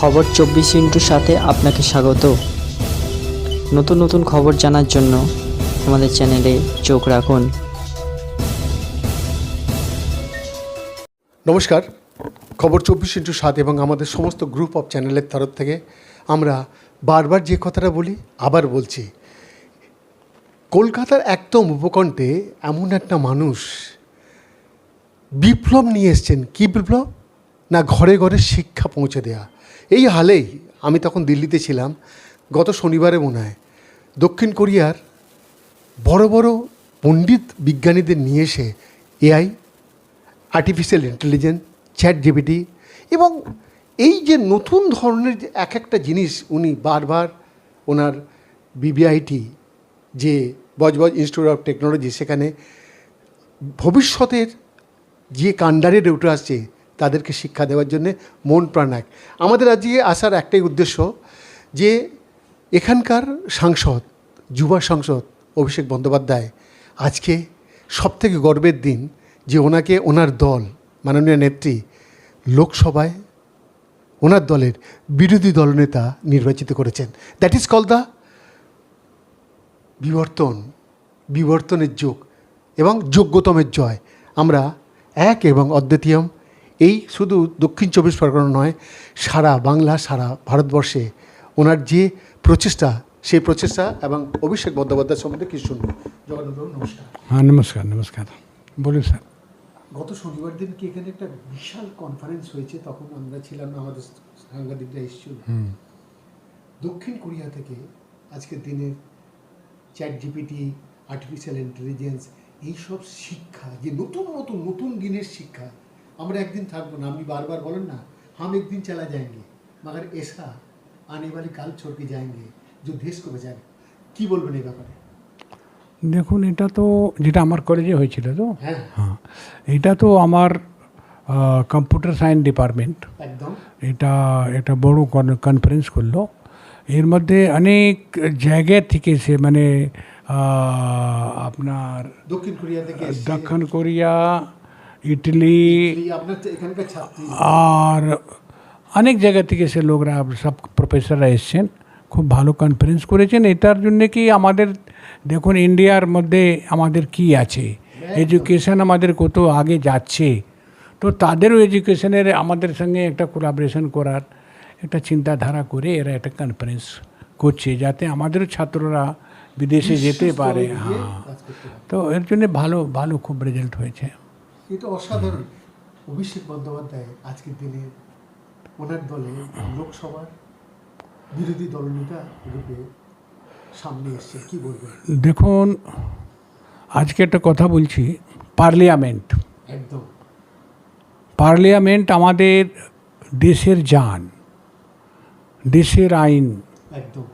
খবর চব্বিশ ইন্টুর সাথে আপনাকে স্বাগত। নতুন নতুন খবর জানার জন্য আমাদের চ্যানেলে চোখ রাখুন। নমস্কার। খবর চব্বিশ ইন্টু সাত এবং আমাদের সমস্ত গ্রুপ অফ চ্যানেলের তরফ থেকে আমরা বারবার যে কথাটা বলি, আবার বলছি। কলকাতার একদম উপকণ্ঠে এমন একটা মানুষ বিপ্লব নিয়ে এসছেন। কী বিপ্লব? না ঘরে ঘরে শিক্ষা পৌঁছে দেয়া। এই হালেই আমি তখন দিল্লিতে ছিলাম, গত শনিবারে মনে হয়। দক্ষিণ কোরিয়ার বড় বড় পণ্ডিত বিজ্ঞানীদের নিয়ে এসে AI artificial intelligence chat GPT এবং এই যে নতুন ধরনের এক একটা জিনিস উনি বারবার ওনার বিবিআইটি যে বজবজ ইনস্টিটিউট অফ টেকনোলজি সেখানে ভবিষ্যতের যে কাণ্ডারে উঠে আসছে তাদেরকে শিক্ষা দেওয়ার জন্যে মন প্রাণ এক। আমাদের আজকে আসার একটাই উদ্দেশ্য যে এখানকার সাংসদ, যুবা সাংসদ অভিষেক বন্দ্যোপাধ্যায় আজকে সবথেকে গর্বের দিন যে ওনাকে ওনার দল, মাননীয় নেত্রী লোকসভায় ওনার দলের বিরোধী দলনেতা নির্বাচিত করেছেন। দ্যাট ইজ কল দ্য বিবর্তন, বিবর্তনের যোগ এবং যোগ্যতমের জয়। আমরা এক এবং অদ্বিতীয়ম এই শুধু দক্ষিণ চব্বিশ পরগনা নয় সারা বাংলা সারা ভারতবর্ষে ওনার যে প্রচেষ্টা সেই প্রচেষ্টা এবং অভিষেক বন্দ্যোপাধ্যায় সম্বন্ধে কি শুনব। জগন্নাথবাবু নমস্কার। হ্যাঁ নমস্কার নমস্কার। বলুন স্যার। গত শনিবার দিন কি এখানে একটা বিশাল কনফারেন্স হয়েছে? তখন আমরা ছিলাম না আমাদের সাংবাদিকরা এসেছিল। দক্ষিণ কোরিয়া থেকে আজকের দিনে চ্যাট জিপিটি আর্টিফিশিয়াল ইন্টেলিজেন্স এইসব শিক্ষা যে নতুন নতুন নতুন দিনের শিক্ষা আমরা একদিন থাকবো না আপনি বারবার বলেন না हम एक दिन चला जाएंगे मगर ऐसा आने वाली काल छोड़ के जाएंगे जो देश को बचाएगा কি বলবেন এই ব্যাপারে দেখুন এটা তো যেটা আমার কলেজে হয়েছিল তো হ্যাঁ হ্যাঁ এটা তো আমার কম্পিউটার সায়েন্স ডিপার্টমেন্ট একদম এটা একটা বড় কনফারেন্স করলো এর মধ্যে অনেক জায়গা থেকে সে মানে আহ, আপনার দক্ষিণ কোরিয়া থেকে এসছে। দক্ষিণ কোরিয়া ইটালি আর অনেক জায়গা থেকে সে লোকরা সব প্রফেসররা এসছেন খুব ভালো কনফারেন্স করেছেন। এটার জন্য কি আমাদের দেখুন ইন্ডিয়ার মধ্যে আমাদের কি আছে? এডুকেশন আমাদের কত আগে যাচ্ছে। তো তাদেরও এডুকেশনের আমাদের সঙ্গে একটা কোলাবোরেশন করার একটা চিন্তাধারা করে এরা একটা কনফারেন্স করছে যাতে আমাদেরও ছাত্ররা বিদেশে যেতে পারে। হ্যাঁ। তো এর জন্য ভালো ভালো খুব রেজাল্ট হয়েছে। এটা অসাধারণ। অভিষেক বন্দ্যোপাধ্যায় আজকের দিনে ওনার দলে লোকসভার বিরোধী দলনেতা রূপে সামনে এসছে কি বলবেন? দেখুন আজকে একটা কথা বলছি পার্লিয়ামেন্ট। একদম। পার্লিয়ামেন্ট আমাদের দেশের যান দেশের আইন একদম।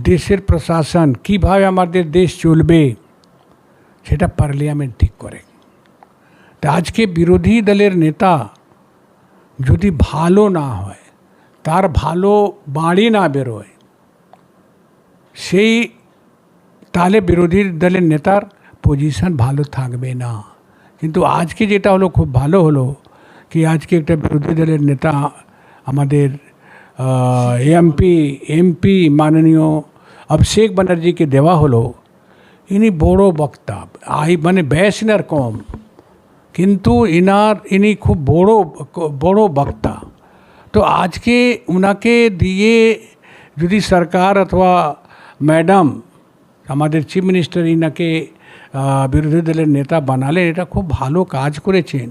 দেশের প্রশাসন কীভাবে আমাদের দেশ চলবে সেটা পার্লিয়ামেন্ট ঠিক করে। আজকে বিরোধী দলের নেতা যদি ভালো না হয়, তার ভালো বাড়ি না বেরোয়, সেই তাহলে বিরোধী দলের নেতার পজিশন ভালো থাকবে না। কিন্তু আজকে যেটা হলো, খুব ভালো হলো কি আজকে একটা বিরোধী দলের নেতা আমাদের এমপি এমপি মাননীয় অভিষেক ব্যানার্জিকে দেওয়া হলো। ইনি বড় বক্তা আই মানে ব্যাসনার কম। কিন্তু ইনার, ইনি খুব বড় বড় বক্তা। তো আজকে ওনাকে দিয়ে যদি সরকার অথবা ম্যাডাম, আমাদের চিফ মিনিস্টার ইনাকে বিরোধী দলের নেতা বানালেন, এটা খুব ভালো কাজ করেছেন।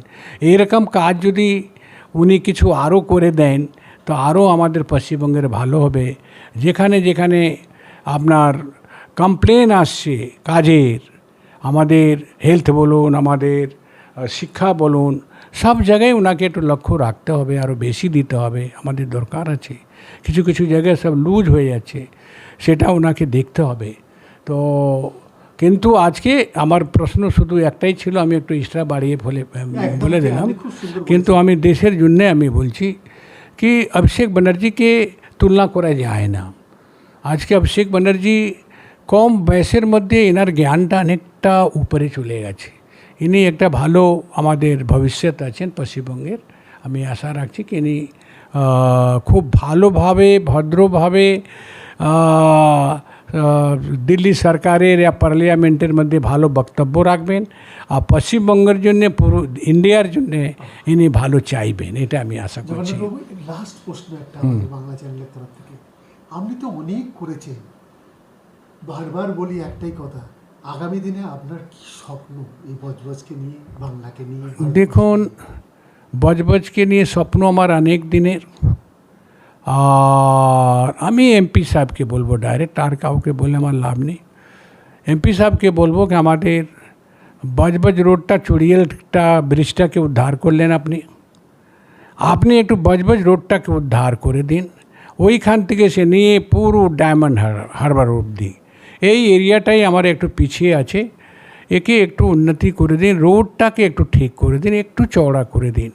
এইরকম কাজ যদি উনি কিছু আরও করে দেন, তো আরও আমাদের পশ্চিমবঙ্গের ভালো হবে। যেখানে যেখানে আপনার কমপ্লেন আসছে কাজের, আমাদের হেলথ বলুন, আমাদের শিক্ষা বলুন সব জায়গায় ওনাকে একটু লক্ষ্য রাখতে হবে আরও বেশি দিতে হবে আমাদের দরকার আছে। কিছু কিছু জায়গায় সব লুজ হয়ে যাচ্ছে সেটা ওনাকে দেখতে হবে। তো কিন্তু আজকে আমার প্রশ্ন শুধু একটাই ছিল আমি একটু এক্সট্রা বাড়িয়ে বলে বলে দিলাম। কিন্তু আমি দেশের জন্যে আমি বলছি কি অভিষেক ব্যানার্জিকে তুলনা করা যায় না। আজকে অভিষেক ব্যানার্জি কম বয়সের মধ্যে এনার জ্ঞানটা অনেকটা উপরে চলে গেছে। ইনি একটা ভালো আমাদের ভবিষ্যৎ আছেন পশ্চিমবঙ্গের। আমি আশা রাখছি কি ইনি খুব ভালোভাবে ভদ্রভাবে দিল্লি সরকারের या পার্লামেন্টের মধ্যে ভালো বক্তব্য রাখবেন। আর পশ্চিমবঙ্গের জন্য পুরো ইন্ডিয়ার জন্য ইনি ভালো চাইবেন এটা আমি আশা করছি। লাস্ট প্রশ্ন একটা বাংলা চ্যানেলের তরফ থেকে। আপনি তো অনেক করেছেন। বারবার বলি একটাই কথা আগামী দিনে আপনার কি স্বপ্ন এই বজবজকে নিয়ে, বাংলাকে নিয়ে? দেখুন, বজবজকে নিয়ে স্বপ্ন আমার অনেক দিনের। আর আমি এমপি সাহেবকে বলব ডাইরেক্ট আর কাউকে বলে আমার লাভ নেই। এমপি সাহেবকে বলব কি আমাদের বজবজ রোডটা, চুড়িয়েলটা, ব্রিজটাকে উদ্ধার করলেন আপনি। আপনি একটু বজবজ রোডটাকে উদ্ধার করে দিন। ওইখান থেকে সে নিয়ে পুরো ডায়মন্ড হারবার অবধি। এই এরিয়াটাই আমার একটু পিছিয়ে আছে। একে একটু উন্নতি করে দিন রোডটাকে একটু ঠিক করে দিন একটু চওড়া করে দিন।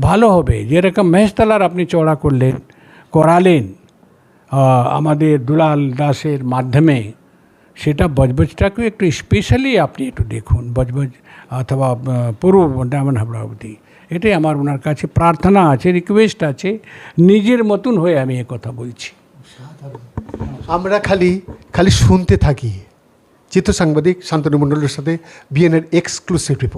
ভালো হবে যেরকম মহেশতলার আপনি চওড়া করলেন করালেন আমাদের দুলাল দাসের মাধ্যমে সেটা বজবজটাকেও একটু স্পেশালি আপনি একটু দেখুন বজবজ অথবা আহ, পুরো ডায়মন্ড হাবড়া এটাই আমার ওনার কাছে প্রার্থনা আছে রিকোয়েস্ট আছে নিজের মতন হয়ে আমি কথা বলছি। আমরা খালি খালি শুনতে থাকি। চিত্র সাংবাদিক শান্তনু মণ্ডলের সাথে বিএনএর এক্সক্লুসিভ রিপোর্ট